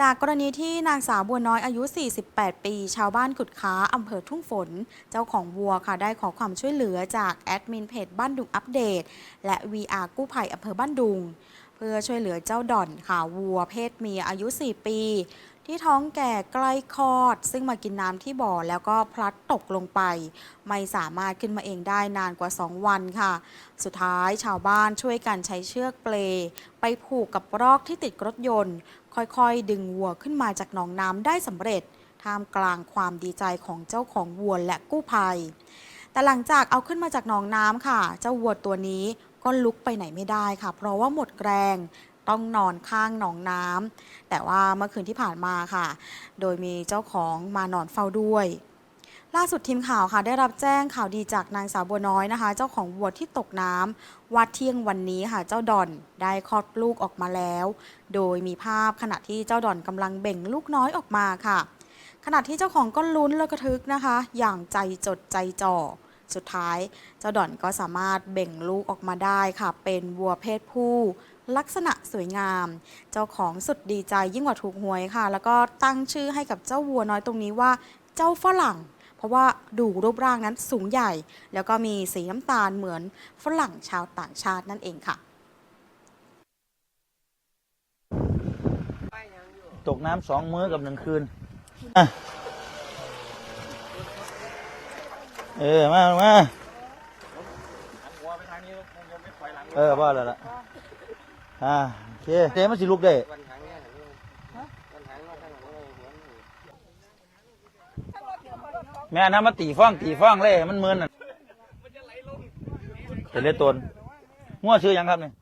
จากกรณีที่นางสาวบัวน้อยอายุ 48 ปี ชาวบ้านกุดค้าอำเภอทุ่งฝน เจ้าของวัวค่ะได้ขอความช่วยเหลือจากแอดมินเพจบ้านดุงอัปเดต และ VR กู้ภัยอำเภอบ้านดุง เพื่อช่วยเหลือเจ้าด่อนค่ะวัวเพศเมียอายุ 4 ปี ที่ท้องแก่ใกล้คลอด ซึ่งมากินน้ำที่บ่อแล้วก็พลัดตกลงไป ไม่สามารถขึ้นมาเองได้นานกว่า 2 วันค่ะ สุดท้ายชาวบ้านช่วยกันใช้เชือกเปล ไปผูกกับรอกที่ติดรถยนต์ ค่อยๆ ดึงวัวขึ้นมาจากหนองน้ำได้สำเร็จ ท่ามกลางความดีใจของเจ้าของวัวและกู้ภัย แต่หลังจากเอาขึ้นมาจากหนองน้ำค่ะ เจ้าวัวตัวนี้ก็ลุกไปไหนไม่ได้ค่ะ เพราะว่าหมดแรง ต้องนอนข้างหนองน้ำแต่ว่าเมื่อคืนที่ผ่านมาค่ะ โดยมีเจ้าของมานอนเฝ้าด้วยล่าสุดทีมข่าวค่ะได้รับแจ้งข่าวดีจากนางสาวบัวน้อยนะคะ เจ้าของวัวที่ตกน้ำว่าเที่ยงวันนี้ค่ะ เจ้าดอนได้คลอดลูกออกมาแล้ว โดยมีภาพขณะที่เจ้าดอนกำลังเบ่งลูกน้อยออกมาค่ะ ขณะที่เจ้าของก็ลุ้นและกระทึกนะคะ อย่างใจจดใจจ่อ สุดท้าย เจ้าดอนก็สามารถเบ่งลูกออกมาได้ค่ะ เป็นวัวเพศผู้ ลักษณะสวยงาม เจ้าของสุดดีใจยิ่งกว่าถูกหวยค่ะ แล้วก็ตั้งชื่อให้กับเจ้าวัวน้อยตรงนี้ว่าเจ้าฝรั่งเพราะว่าดูรูปร่างนั้นสูงใหญ่ แล้วก็มีสีน้ำตาลเหมือนฝรั่งชาวต่างชาตินั่นเองค่ะ ตกน้ำสองมื้อกับหนึ่งคืนอะ เออ มามาเออว่าแล้วล่ะอ่าโอเคเจ๊มันสิลุกได้แม่น้ำมาตีฟ้องตีฟ้องเลยมันเมินอะเป็นเลยตนมั่วชื่อยังครับเนี่ย